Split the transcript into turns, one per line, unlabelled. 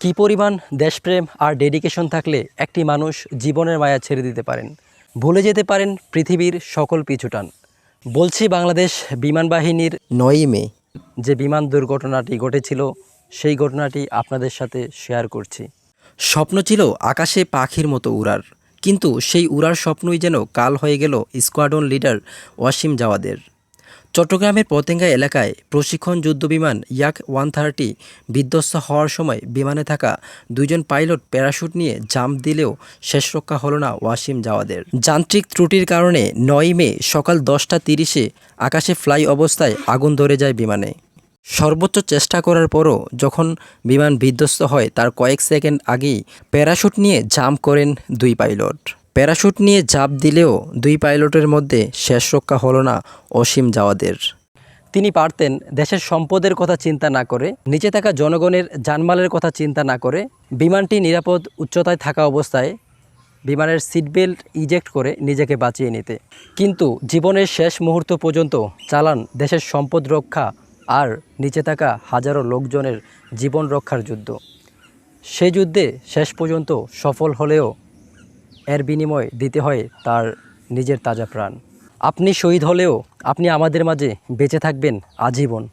কি পরিমাণ দেশপ্রেম আর ডেডিকেশন থাকলে একটি মানুষ জীবনের মায়া ছেড়ে দিতে পারেন? ভুলে যেতে পারেন পৃথিবীর সকল পিছুটান। বলছি বাংলাদেশ বিমান বাহিনীর নয়ই মে। যে বিমান দুর্ঘটনাটি ঘটেছিল, সেই ঘটনাটি আপনাদের সাথে শেয়ার করছি। স্বপ্ন ছিল আকাশে পাখির মতো উড়ার, কিন্তু সেই উড়ার স্বপ্নই যেন কাল হয়ে গেল স্কোয়াডন লিডার ওয়াসিম জাওয়াদের। চট্টগ্রামের পতেঙ্গা এলাকায় প্রশিক্ষণ যুদ্ধবিমান ইয়াক ওয়ান থার্টি বিধ্বস্ত হওয়ার সময় বিমানে থাকা দুইজন পাইলট প্যারাশুট নিয়ে জাম্প দিলেও শেষ রক্ষা হলো না ওয়াসিম জাওয়াদের। যান্ত্রিক ত্রুটির কারণে নয় মে সকাল দশটা তিরিশে আকাশে ফ্লাই অবস্থায় আগুন ধরে যায় বিমানে। সর্বোচ্চ চেষ্টা করার পরও যখন বিমান বিধ্বস্ত হয় তার কয়েক সেকেন্ড আগেই প্যারাশুট নিয়ে জাম্প করেন দুই পাইলট। প্যারাশুট নিয়ে জাপ দিলেও দুই পাইলটের মধ্যে শেষ রক্ষা হলো না অসীম জাওয়াদের। তিনি পারতেন দেশের সম্পদের কথা চিন্তা না করে, নিচে থাকা জনগণের জানমালের কথা চিন্তা না করে, বিমানটি নিরাপদ উচ্চতায় থাকা অবস্থায় বিমানের সিট বেল্ট ইজেক্ট করে নিজেকে বাঁচিয়ে নিতে। কিন্তু জীবনের শেষ মুহূর্ত পর্যন্ত চালান দেশের সম্পদ রক্ষা আর নিচে থাকা হাজারো লোকজনের জীবন রক্ষার যুদ্ধ। সেই যুদ্ধে শেষ পর্যন্ত সফল হলেও এর বিনিময় দিতে হয় তার নিজের তাজা প্রাণ। আপনি শহীদ হলেও আপনি আমাদের মাঝে বেঁচে থাকবেন আজীবন।